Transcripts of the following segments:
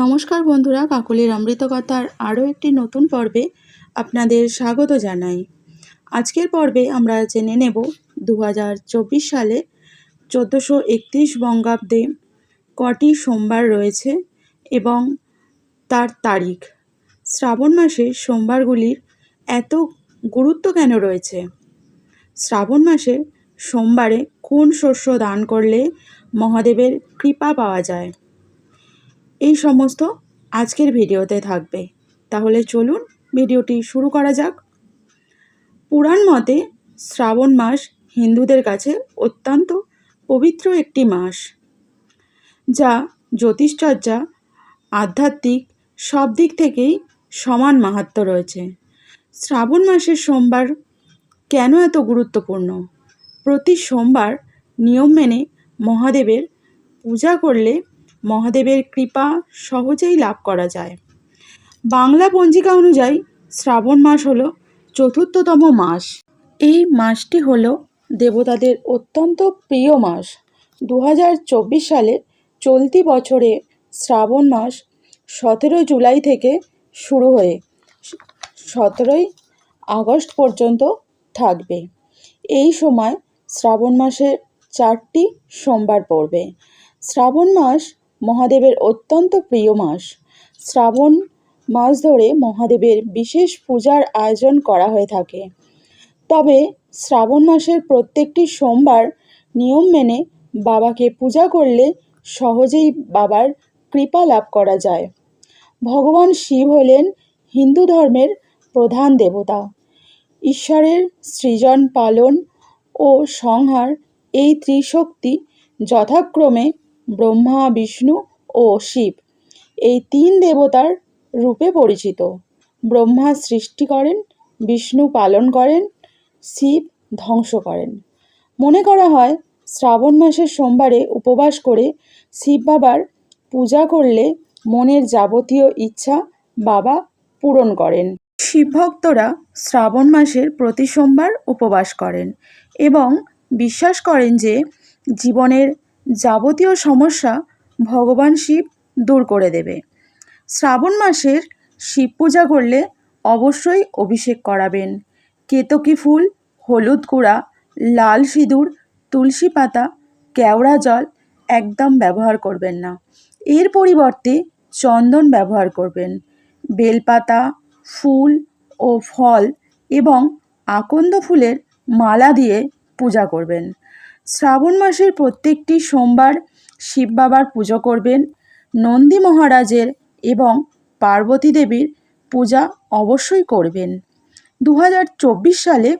নমস্কার বন্ধুরা, কাকলির অমৃতকথার আরও একটি নতুন পর্বে আপনাদের স্বাগত জানাই। আজকের পর্বে আমরা জেনে নেব দু হাজার চব্বিশ সালে চোদ্দোশো একত্রিশ বঙ্গাব্দে কটি সোমবার রয়েছে এবং তার তারিখ। শ্রাবণ মাসে সোমবারগুলির এত গুরুত্ব কেন রয়েছে? শ্রাবণ মাসে সোমবারে কোন শস্য দান করলে মহাদেবের কৃপা পাওয়া যায়? এই সমস্ত আজকের ভিডিওতে থাকবে। তাহলে চলুন ভিডিওটি শুরু করা যাক। পুরাণ মতে শ্রাবণ মাস হিন্দুদের কাছে অত্যন্ত পবিত্র একটি মাস, যা জ্যোতিষচর্চা আধ্যাত্মিক সব দিক থেকেই সমান মাহাত্ম রয়েছে। শ্রাবণ মাসের সোমবার কেন এত গুরুত্বপূর্ণ? প্রতি সোমবার নিয়ম মেনে মহাদেবের পূজা করলে মহাদেবের কৃপা সহজেই লাভ করা যায়। বাংলা পঞ্জিকা অনুযায়ী শ্রাবণ মাস হলো চতুর্থতম মাস। এই মাসটি হলো দেবতাদের অত্যন্ত প্রিয় মাস। দু সালে চলতি বছরে শ্রাবণ মাস সতেরো জুলাই থেকে শুরু হয়ে সতেরোই আগস্ট পর্যন্ত থাকবে। এই সময় শ্রাবণ মাসের চারটি সোমবার পড়বে। শ্রাবণ মাস মহাদেবের অত্যন্ত প্রিয় মাস। শ্রাবণ মাস ধরে মহাদেবের বিশেষ পূজার আয়োজন করা হয়ে থাকে। তবে শ্রাবণ মাসের প্রত্যেকটি সোমবার নিয়ম মেনে বাবাকে পূজা করলে সহজেই বাবার কৃপা লাভ করা যায়। ভগবান শিব হলেন হিন্দু ধর্মের প্রধান দেবতা। ঈশ্বরের সৃজন পালন ও সংহার এই ত্রিশক্তি যথাক্রমে ব্রহ্মা, বিষ্ণু ও শিব এই তিন দেবতার রূপে পরিচিত। ব্রহ্মা সৃষ্টি করেন, বিষ্ণু পালন করেন, শিব ধ্বংস করেন। মনে করা হয়, শ্রাবণ মাসের সোমবারে উপবাস করে শিব বাবার পূজা করলে মনের যাবতীয় ইচ্ছা বাবা পূরণ করেন। শিব ভক্তরা শ্রাবণ মাসের প্রতি সোমবার উপবাস করেন এবং বিশ্বাস করেন যে জীবনের যাবতীয় সমস্যা ভগবান শিব দূর করে দেবে। শ্রাবণ মাসের শিব পূজা করলে অবশ্যই অভিষেক করাবেন। কেতকী ফুল, হলুদ গুঁড়া, লাল সিঁদুর, তুলসী পাতা, কেওড়া জল একদম ব্যবহার করবেন না। এর পরিবর্তে চন্দন ব্যবহার করবেন। বেলপাতা, ফুল ও ফল এবং আকন্দ ফুলের মালা দিয়ে পূজা করবেন। শ্রাবণ মাসের প্রত্যেকটি সোমবার শিব বাবার পুজো করবেন। নন্দী মহারাজের এবং পার্বতী দেবীর পূজা অবশ্যই করবেন। দু হাজার চব্বিশ সালে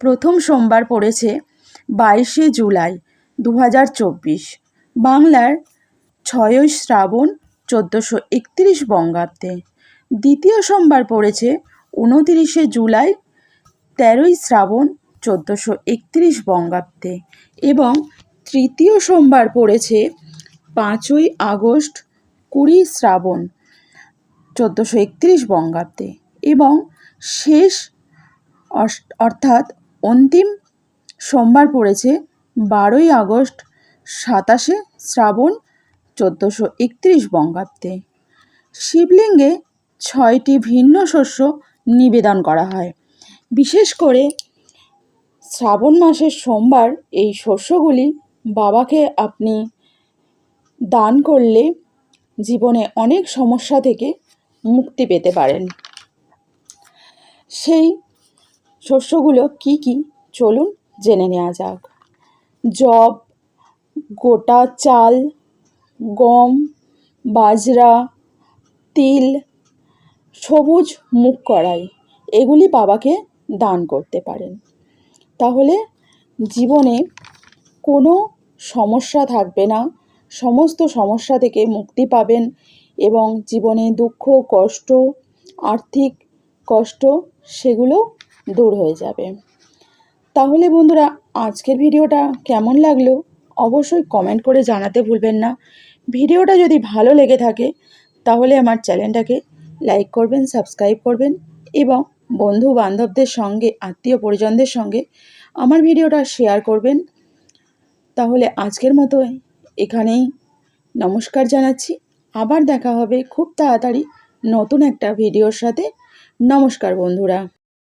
প্রথম সোমবার পড়েছে বাইশে জুলাই দু হাজার চব্বিশ। বাংলার ছয়ই শ্রাবণ চোদ্দোশো একত্রিশ বঙ্গাব্দে। দ্বিতীয় সোমবার পড়েছে উনতিরিশে জুলাই তেরোই শ্রাবণ চোদ্দোশো একত্রিশ বঙ্গাব্দে এবং তৃতীয় সোমবার পড়েছে পাঁচই আগস্ট কুড়ি শ্রাবণ চোদ্দোশো একত্রিশ বঙ্গাব্দে এবং শেষ অর্থাৎ অন্তিম সোমবার পড়েছে বারোই আগস্ট সাতাশে শ্রাবণ চোদ্দোশো একত্রিশ বঙ্গাব্দে। শিবলিঙ্গে ছয়টি ভিন্ন শস্য নিবেদন করা হয়। বিশেষ করে শ্রাবণ মাসের সোমবার এই শস্যগুলি বাবাকে আপনি দান করলে জীবনে অনেক সমস্যা থেকে মুক্তি পেতে পারেন। সেই শস্যগুলো কি কি? চলুন জেনে নেওয়া যাক। জব গোটা চাল, গম, বাজরা, তিল, সবুজ মুখ করাই এগুলি বাবাকে দান করতে পারেন। তাহলে জীবনে কোনো সমস্যা থাকবে না। সমস্ত সমস্যা থেকে মুক্তি পাবেন এবং জীবনে দুঃখ, কষ্ট, আর্থিক কষ্ট সেগুলো দূর হয়ে যাবে। তাহলে বন্ধুরা, আজকের ভিডিওটা কেমন লাগল অবশ্যই কমেন্ট করে জানাতে ভুলবেন না। ভিডিওটা যদি ভালো লেগে থাকে, তাহলে আমার চ্যানেলটাকে লাইক করবেন সাবস্ক্রাইব করবেন এবং বন্ধু বান্ধবদের সঙ্গে আত্মীয় পরিজনদের সঙ্গে আমার ভিডিওটা শেয়ার করবেন। তাহলে আজকের মতো এখানেই নমস্কার জানাচ্ছি। আবার দেখা হবে খুব তাড়াতাড়ি নতুন একটা ভিডিওর সাথে। নমস্কার বন্ধুরা।